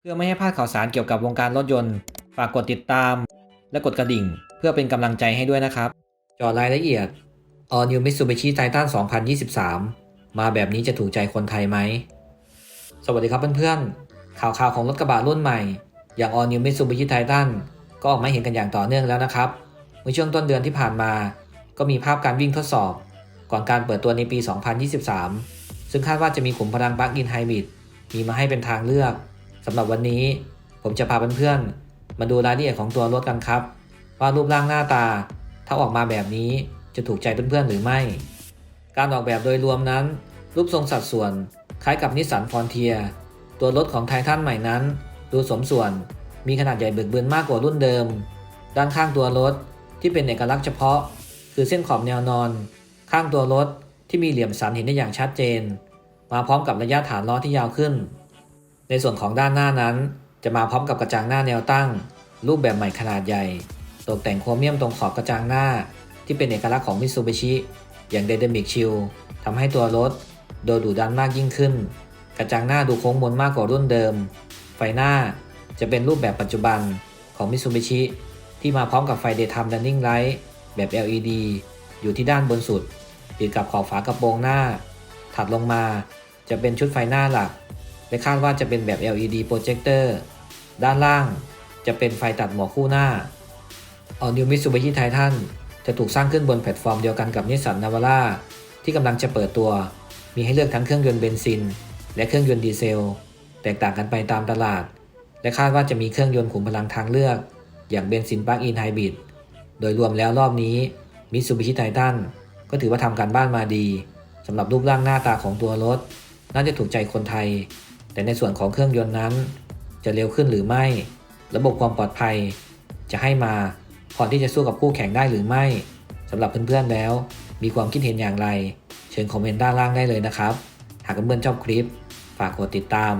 เพื่อไม่ให้พลาดข่าวสารเกี่ยวกับวงการรถยนต์ ฝากกดติดตาม และกดกระดิ่ง เพื่อเป็นกำลังใจให้ด้วยนะครับ จอรายละเอียด All New Mitsubishi Titan 2023 มาแบบนี้จะถูกใจคนไทยไหม สวัสดีครับเพื่อนๆ ข่าวข่าวของรถกระบะรุ่นใหม่ อย่าง All New Mitsubishi Titan ก็ออกมาเห็นกันอย่างต่อเนื่องแล้วนะครับ เมื่อช่วงต้นเดือนที่ผ่านมา ก็มีภาพการวิ่งทดสอบ ก่อนการเปิดตัวในปี 2023 ซึ่งคาดว่าจะมีขุมพลังปลั๊กอินไฮบริดมีมาให้เป็นทางเลือก สำหรับวันนี้ผมจะพาเพื่อนๆ มาดูรายละเอียดของตัวรถกันครับ ว่ารูปร่างหน้าตา ถ้าออกมาแบบนี้จะถูกใจเพื่อนๆหรือไม่ การออกแบบโดยรวมนั้น รูปทรงสัดส่วนคล้ายกับนิสสันฟอนเทียตัวรถของไททันใหม่นั้น ดูสมส่วนมีขนาดใหญ่เบิกบืนมากกว่ารุ่นเดิม ด้านข้างตัวรถที่เป็นเอกลักษณ์เฉพาะ คือเส้นขอบแนวนอน ข้างตัวรถที่มีเหลี่ยมสันเห็นได้อย่างชัดเจน มาพร้อมกับระยะฐานล้อที่ยาวขึ้น ในส่วนของด้านหน้านั้น จะมาพร้อมกับกระจังหน้าแนวตั้ง รูปแบบใหม่ขนาดใหญ่ ตกแต่งโครเมียมตรงขอบกระจังหน้า ที่เป็นเอกลักษณ์ของมิ t ซูบิชิอย่างเด d มิกชิลทำให้ตัวรถโดดดุดันมากยิ่งขึ้น กระจังหน้าดูโค้งมนมากกว่ารุ่นเดิม ไฟหน้าจะเป็นรูปแบบปัจจุบันของมิ t ซูบิชิที่มาพร้อมกับไฟ Daytime Running Light แบบ LED อยู่ที่ด้านบนสุดติดกับขอบฝากระโปรงหน้า ถัดลงมาจะเป็นชุดไฟหน้าหลัก และคาดว่าจะเป็นแบบ LED โปรเจคเตอร์ด้านล่างจะเป็นไฟตัดหมอกคู่หน้า All New Mitsubishi Titan จะถูกสร้างขึ้นบนแพลตฟอร์มเดียวกันกับ Nissan Navara ที่กำลังจะเปิดตัว มีให้เลือกทั้งเครื่องยนต์เบนซิน และเครื่องยนต์ดีเซล แตกต่างกันไปตามตลาด และคาดว่าจะมีเครื่องยนต์ขุมพลังทางเลือก อย่างเบนซินปลั๊กอินไฮบริดโดยรวมแล้วรอบนี้ Mitsubishi Titan ก็ถือว่าทำการบ้านมาดีสำหรับรูปร่างหน้าตาของตัวรถ น่าจะถูกใจคนไทย แต่ในส่วนของเครื่องยนต์นั้น จะเร็วขึ้นหรือไม่ ระบบความปลอดภัย จะให้มาพอที่จะสู้กับคู่แข่งได้หรือไม่สำหรับเพื่อนๆแล้ว มีความคิดเห็นอย่างไร เชิญคอมเมนต์ด้านล่างได้เลยนะครับ หากเพื่อนๆชอบคลิป ฝากกดติดตาม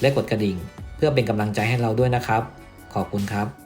และกดกระดิ่ง เพื่อเป็นกำลังใจให้เราด้วยนะครับ ขอบคุณครับ